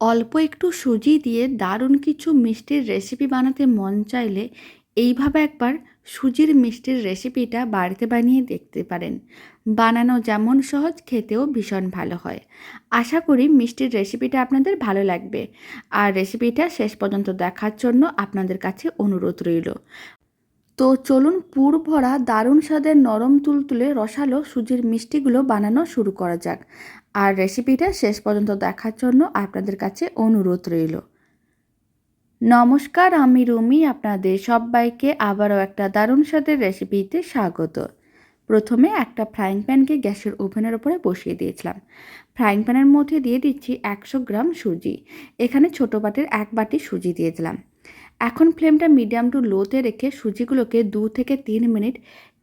অল্প একটু সুজি দিয়ে দারুণ কিছু মিষ্টির রেসিপি বানাতে মন চাইলে এইভাবে একবার সুজির মিষ্টির রেসিপিটা বাড়িতে বানিয়ে দেখতে পারেন। বানানো যেমন সহজ, খেতেও ভীষণ ভালো হয়। আশা করি মিষ্টির রেসিপিটা আপনাদের ভালো লাগবে। আর রেসিপিটা শেষ পর্যন্ত দেখার জন্য আপনাদের কাছে অনুরোধ রইল। তো চলুন পুর ভরা দারুণ স্বাদের নরম তুলতুলে রসালো সুজির মিষ্টিগুলো বানানো শুরু করা যাক। আর রেসিপিটা শেষ পর্যন্ত দেখার জন্য আপনাদের কাছে অনুরোধ রইল। নমস্কার, আমি রুমি, আপনাদের সবাইকে আবারও একটা দারুণ স্বাদের রেসিপিতে স্বাগত। প্রথমে একটা ফ্রাইং প্যানকে গ্যাসের ওভেনের ওপরে বসিয়ে দিয়েছিলাম। ফ্রাইং প্যানের মধ্যে দিয়ে দিচ্ছি একশো গ্রাম সুজি। এখানে ছোটো বাটির এক বাটি সুজি দিয়ে দিলাম। এখন ফ্লেমটা মিডিয়াম টু লোতে রেখে সুজিগুলোকে দু থেকে তিন মিনিট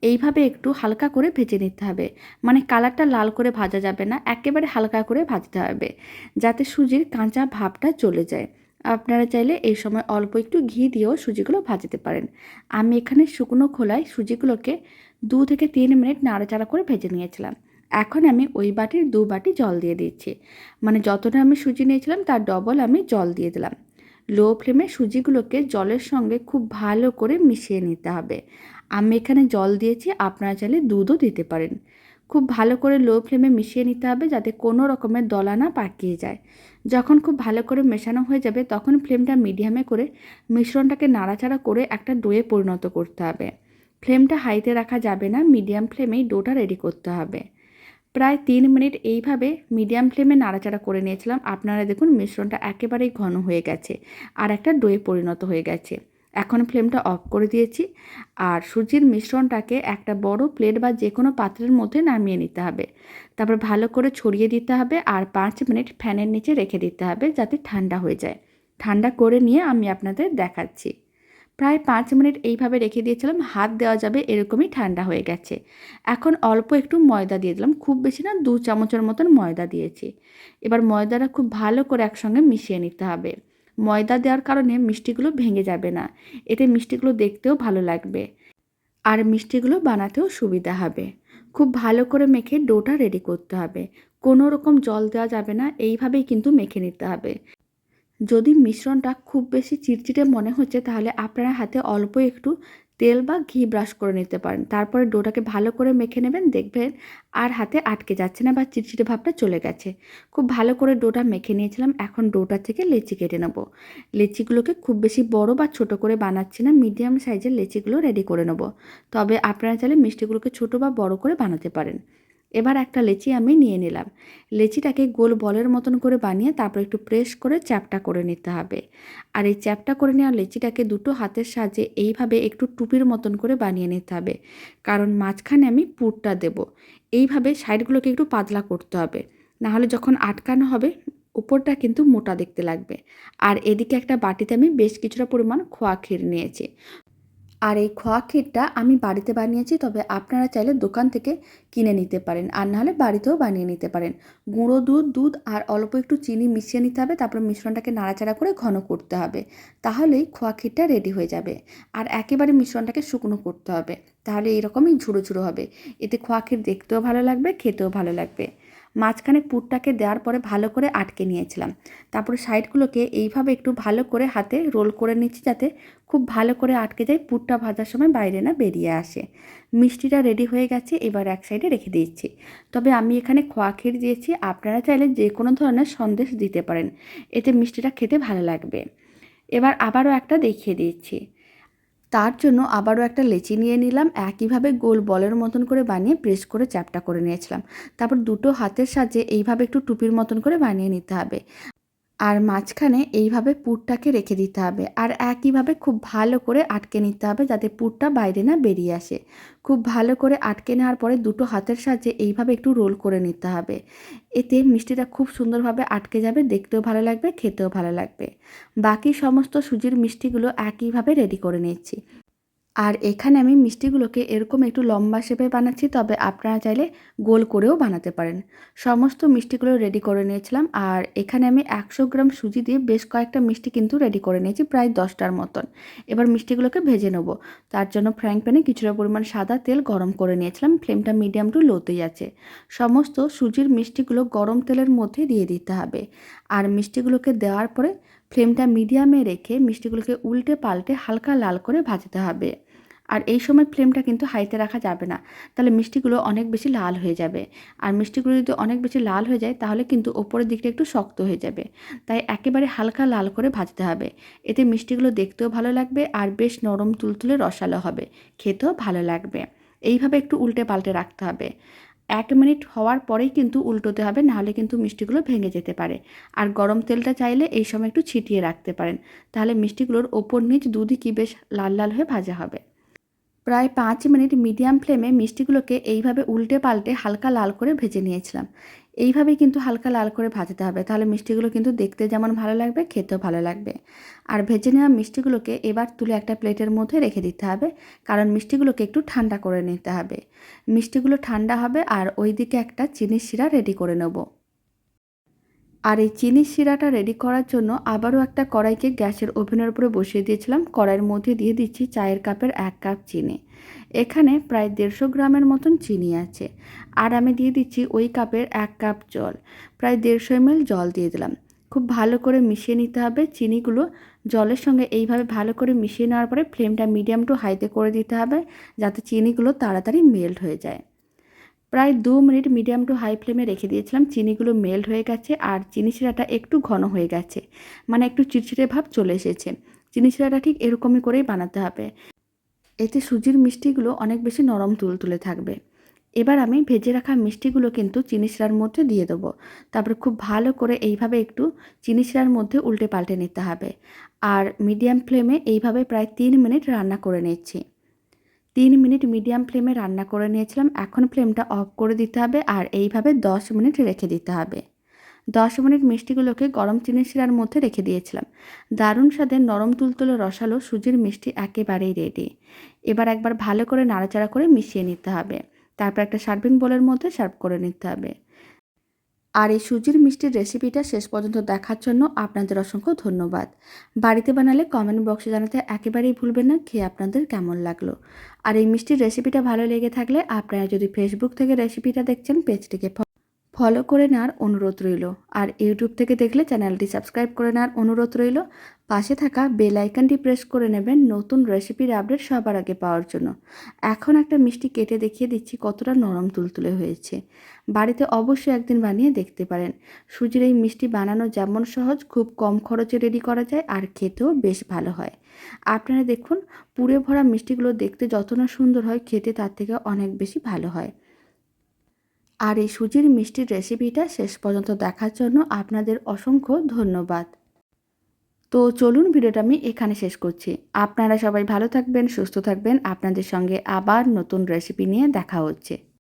এইভাবে একটু হালকা করে ভেজে নিতে হবে। মানে কালারটা লাল করে ভাজা যাবে না, একেবারে হালকা করে ভাজতে হবে, যাতে সুজির কাঁচা ভাবটা চলে যায়। আপনারা চাইলে এই সময় অল্প একটু ঘি দিয়েও সুজিগুলো ভাজতে পারেন। আমি এখানে শুকনো খোলায় সুজিগুলোকে দু থেকে তিন মিনিট নাড়াচাড়া করে ভেজে নিয়েছিলাম। এখন আমি ওই বাটির দু বাটি জল দিয়ে দিচ্ছি। মানে যতটা আমি সুজি নিয়েছিলাম তার ডবল আমি জল দিয়ে দিলাম। লো ফ্লেমে সুজিগুলোকে জলের সঙ্গে খুব ভালো করে মিশিয়ে নিতে হবে। আমি এখানে জল দিয়েছি, আপনারা চাইলে দুধও দিতে পারেন। খুব ভালো করে লো ফ্লেমে মিশিয়ে নিতে হবে যাতে কোনো রকমের দলা না পাকিয়ে যায়। যখন খুব ভালো করে মেশানো হয়ে যাবে, তখন ফ্লেমটা মিডিয়ামে করে মিশ্রণটাকে নাড়াচাড়া করে একটা ডোয়ে পরিণত করতে হবে। ফ্লেমটা হাইতে রাখা যাবে না, মিডিয়াম ফ্লেমেই ডোটা রেডি করতে হবে। প্রায় তিন মিনিট এইভাবে মিডিয়াম ফ্লেমে নাড়াচাড়া করে নিয়েছিলাম। আপনারা দেখুন মিশ্রণটা একেবারেই ঘন হয়ে গেছে আর একটা ডোয়ে পরিণত হয়ে গেছে। এখন ফ্লেমটা অফ করে দিয়েছি আর সুজির মিশ্রণটাকে একটা বড় প্লেট বা যে কোনো পাত্রের মধ্যে নামিয়ে নিতে হবে। তারপর ভালো করে ছড়িয়ে দিতে হবে আর পাঁচ মিনিট ফ্যানের নিচে রেখে দিতে হবে যাতে ঠান্ডা হয়ে যায়। ঠান্ডা করে নিয়ে আমি আপনাদের দেখাচ্ছি। প্রায় পাঁচ মিনিট এইভাবে রেখে দিয়েছিলাম, হাত দেওয়া যাবে এরকমই ঠান্ডা হয়ে গেছে। এখন অল্প একটু ময়দা দিয়ে দিলাম, খুব বেশি না, দু চামচের মতন ময়দা দিয়েছি। এবার ময়দাটা খুব ভালো করে একসঙ্গে মিশিয়ে নিতে হবে। ময়দা দেওয়ার কারণে মিষ্টিগুলো ভেঙে যাবে না, এতে মিষ্টিগুলো দেখতেও ভালো লাগবে আর মিষ্টিগুলো বানাতেও সুবিধা হবে। খুব ভালো করে মেখে ডোটা রেডি করতে হবে, কোনো রকম জল দেওয়া যাবে না, এইভাবেই কিন্তু মেখে নিতে হবে। যদি মিশ্রণটা খুব বেশি চিটচিটে মনে হচ্ছে, তাহলে আপনারা হাতে অল্প একটু তেল বা ঘি ব্রাশ করে নিতে পারেন। তারপরে ডোটাকে ভালো করে মেখে নেবেন, দেখবেন আর হাতে আটকে যাচ্ছে না বা চিটচিটে ভাবটা চলে গেছে। খুব ভালো করে ডোটা মেখে নিয়েছিলাম, এখন ডোটা থেকে লেচি কেটে নেব। লেচিগুলোকে খুব বেশি বড় বা ছোট করে বানাচ্ছি না, মিডিয়াম সাইজের লেচিগুলো রেডি করে নেব। তবে আপনারা চাইলে মিষ্টিগুলোকে ছোট বা বড় করে বানাতে পারেন। এবার একটা লেচি আমি নিয়ে নিলাম। লেচিটাকে গোল বলের মতন করে বানিয়ে তারপর একটু প্রেস করে চ্যাপটা করে নিতে হবে। আর এই চ্যাপটা করে নেওয়া লেচিটাকে দুটো হাতের সাহায্যে এইভাবে একটু টুপির মতন করে বানিয়ে নিতে হবে। কারণ মাঝখানে আমি পুরটা দেব। এইভাবে সাইডগুলোকে একটু পাতলা করতে হবে। নাহলে যখন আটকানো হবে, উপরটা কিন্তু মোটা দেখতে লাগবে। আর এদিকে একটা বাটিতে আমি বেশ কিছুটা পরিমাণ খোয়া ক্ষীর নিয়েছি। আর এই খোয়া ক্ষীরটা আমি বাড়িতে বানিয়েছি, তবে আপনারা চাইলে দোকান থেকে কিনে নিতে পারেন। আর নাহলে বাড়িতেও বানিয়ে নিতে পারেন। গুঁড়ো দুধ দুধ আর অল্প একটু চিনি মিশিয়ে নিতে হবে, তারপর মিশ্রণটাকে নাড়াচাড়া করে ঘন করতে হবে। তাহলেই খোয়া ক্ষীরটা রেডি হয়ে যাবে। আর একেবারে মিশ্রণটাকে শুকনো করতে হবে। তাহলে এরকমই ঝুড়ো ঝুড়ো হবে। এতে খোয়া ক্ষীর দেখতেও ভালো লাগবে, খেতেও ভালো লাগবে। মাঝখানে পুরটাকে দেওয়ার পরে ভালো করে আটকে নিয়েছিলাম। তারপরে সাইডগুলোকে এইভাবে একটু ভালো করে হাতে রোল করে নিচ্ছি যাতে খুব ভালো করে আটকে যায়, পুরটা ভাজার সময় বাইরে না বেরিয়ে আসে। মিষ্টিটা রেডি হয়ে গেছে, এবার এক সাইডে রেখে দিচ্ছি। তবে আমি এখানে খোয়া ক্ষীর দিয়েছি, আপনারা চাইলে যে কোনো ধরনের সন্দেশ দিতে পারেন, এতে মিষ্টিটা খেতে ভালো লাগবে। এবার আবারও একটা দেখিয়ে দিচ্ছি। তার জন্য আবারও একটা লেচি নিয়ে নিলাম, একইভাবে গোল বলের মতন করে বানিয়ে প্রেস করে চ্যাপটা করে নিয়েছিলাম। তারপর দুটো হাতের সাহায্যে এইভাবে একটু টুপির মতন করে বানিয়ে নিতে হবে। আর মাঝখানে এইভাবে পুরটাকে রেখে দিতে হবে। আর একইভাবে খুব ভালো করে আটকে নিতে হবে যাতে পুরটা বাইরে না বেরিয়ে আসে। খুব ভালো করে আটকে নেওয়ার পরে দুটো হাতের সাহায্যে এইভাবে একটু রোল করে নিতে হবে। এতে মিষ্টিটা খুব সুন্দরভাবে আটকে যাবে, দেখতেও ভালো লাগবে, খেতেও ভালো লাগবে। বাকি সমস্ত সুজির মিষ্টিগুলো একইভাবে রেডি করে নিচ্ছি আর এখানে আমি মিষ্টিগুলোকে এরকম একটু লম্বা শেপে বানাচ্ছি, তবে আপনারা চাইলে গোল করেও বানাতে পারেন। সমস্ত মিষ্টিগুলো রেডি করে নিয়েছিলাম আর এখানে আমি একশো গ্রাম সুজি দিয়ে বেশ কয়েকটা মিষ্টি কিন্তু রেডি করে নিয়েছি, প্রায় দশটার মতন। এবার মিষ্টিগুলোকে ভেজে নেব। তার জন্য ফ্রাইং প্যানে কিছুটা পরিমাণ সাদা তেল গরম করে নিয়েছিলাম ফ্লেমটা মিডিয়াম টু লোতেই আছে। সমস্ত সুজির মিষ্টিগুলো গরম তেলের মধ্যে দিয়ে দিতে হবে। আর মিষ্টিগুলোকে দেওয়ার পরে ফ্লেমটা মিডিয়ামে রেখে মিষ্টিগুলোকে উল্টে পাল্টে হালকা লাল করে ভাজতে হবে। আর এই সময় ফ্লেমটা কিন্তু হাইতে রাখা যাবে না। তাহলে মিষ্টিগুলো অনেক বেশি লাল হয়ে যাবে। আর মিষ্টিগুলো যদি অনেক বেশি লাল হয়ে যায়, তাহলে কিন্তু ওপরের দিকটা একটু শক্ত হয়ে যাবে। তাই একেবারে হালকা লাল করে ভাজতে হবে। এতে মিষ্টিগুলো দেখতেও ভালো লাগবে আর বেশ নরম তুলতুলে রসালো হবে। খেতেও ভালো লাগবে। এইভাবে একটু উল্টে পাল্টে রাখতে হবে। এক মিনিট হওয়ার পরেই কিন্তু উল্টোতে হবে, নাহলে কিন্তু মিষ্টিগুলো ভেঙে যেতে পারে। আর গরম তেলটা চাইলে এই সময় একটু ছিটিয়ে রাখতে পারেন। তাহলে মিষ্টিগুলোর ওপর নিচ দুদিকই বেশ লাল লাল হয়ে ভাজা হবে। প্রায় পাঁচ মিনিট মিডিয়াম ফ্লেমে মিষ্টিগুলোকে এইভাবে উল্টে পাল্টে হালকা লাল করে ভেজে নিয়েছিলাম। এইভাবেই কিন্তু হালকা লাল করে ভাজতে হবে। তাহলে মিষ্টিগুলো কিন্তু দেখতে যেমন ভালো লাগবে, খেতেও ভালো লাগবে। আর ভেজে নেওয়া মিষ্টিগুলোকে এবার তুলে একটা প্লেটের মধ্যে রেখে দিতে হবে, কারণ মিষ্টিগুলোকে একটু ঠান্ডা করে নিতে হবে। মিষ্টিগুলো ঠান্ডা হবে আর ওইদিকে একটা চিনির শিরা রেডি করে নেব। আর এই চিনির শিরাটা রেডি করার জন্য আবারও একটা কড়াইকে গ্যাসের ওভেনের উপরে বসিয়ে দিয়েছিলাম। কড়াইয়ের মধ্যে দিয়ে দিচ্ছি চায়ের কাপের এক কাপ চিনি। এখানে প্রায় দেড়শো গ্রামের মতন চিনি আছে। আর আমি দিয়ে দিচ্ছি ওই কাপের এক কাপ জল। প্রায় দেড়শো এমএল জল দিয়ে দিলাম। খুব ভালো করে মিশিয়ে নিতে হবে চিনিগুলো। জলের সঙ্গে এইভাবে ভালো করে মিশিয়ে নেওয়ার পরে ফ্লেমটা মিডিয়াম টু হাইতে করে দিতে হবে যাতে চিনিগুলো তাড়াতাড়ি মেল্ট হয়ে যায়। প্রায় দু মিনিট মিডিয়াম টু হাই ফ্লেমে রেখে দিয়েছিলাম। চিনিগুলো মেল্ট হয়ে গেছে আর চিনি শিরাটা একটু ঘন হয়ে গেছে মানে একটু চিটচিটে ভাব চলে এসেছে। চিনি শিরাটা ঠিক এরকমই করেই বানাতে হবে। এতে সুজির মিষ্টিগুলো অনেক বেশি নরম তুলতুলে থাকবে। এবার আমি ভেজে রাখা মিষ্টিগুলো কিন্তু চিনি শিরার মধ্যে দিয়ে দেবো। তারপরে খুব ভালো করে এইভাবে একটু চিনি শিরার মধ্যে উল্টে পাল্টে নিতে হবে। আর মিডিয়াম ফ্লেমে এইভাবে প্রায় তিন মিনিট রান্না করে নিচ্ছি। তিন মিনিট মিডিয়াম ফ্লেমে রান্না করে নিয়েছিলাম। এখন ফ্লেমটা অফ করে দিতে হবে আর এইভাবে দশ মিনিট রেখে দিতে হবে। দশ মিনিট মিষ্টিগুলোকে গরম চিনির শিরার মধ্যে রেখে দিয়েছিলাম। দারুণ স্বাদের নরম তুলতুলে রসালো সুজির মিষ্টি একেবারেই রেডি এবার একবার ভালো করে নাড়াচাড়া করে মিশিয়ে নিতে হবে। তারপর একটা সার্ভিং বোলের মধ্যে সার্ভ করে নিতে হবে। আর এই সুজির মিষ্টির রেসিপিটা শেষ পর্যন্ত দেখার জন্য আপনাদের অসংখ্য ধন্যবাদ। বাড়িতে বানালে কমেন্ট বক্সে জানাতে একেবারেই ভুলবেন না, খেয়ে আপনাদের কেমন লাগল। আর এই মিষ্টির রেসিপিটা ভালো লেগে থাকলে আপনারা যদি ফেসবুক থেকে রেসিপিটা দেখছেন পেজটিকে ফলো করে নেওয়ার অনুরোধ রইল। আর ইউটিউব থেকে দেখলে চ্যানেলটি সাবস্ক্রাইব করে নেওয়ার অনুরোধ রইল। পাশে থাকা বেল আইকনটি প্রেস করে নেবেন নতুন রেসিপির আপডেট সবার আগে পাওয়ার জন্য। এখন একটা মিষ্টি কেটে দেখিয়ে দিচ্ছি কতটা নরম তুলতুলে হয়েছে। বাড়িতে অবশ্যই একদিন বানিয়ে দেখতে পারেন। সুজির এই মিষ্টি বানানো যেমন সহজ, খুব কম খরচে রেডি করা যায় আর খেতেও বেশ ভালো হয়। আপনারা দেখুন, পুড়ে ভরা মিষ্টিগুলো দেখতে যত না সুন্দর হয়, খেতে তার থেকে অনেক বেশি ভালো হয়। আর এই সুজির মিষ্টির রেসিপিটা শেষ পর্যন্ত দেখার জন্য আপনাদের অসংখ্য ধন্যবাদ। তো চলুন ভিডিওটা আমি এখানে শেষ করছি। আপনারা সবাই ভালো থাকবেন, সুস্থ থাকবেন। আপনাদের সঙ্গে আবার নতুন রেসিপি নিয়ে দেখা হচ্ছে।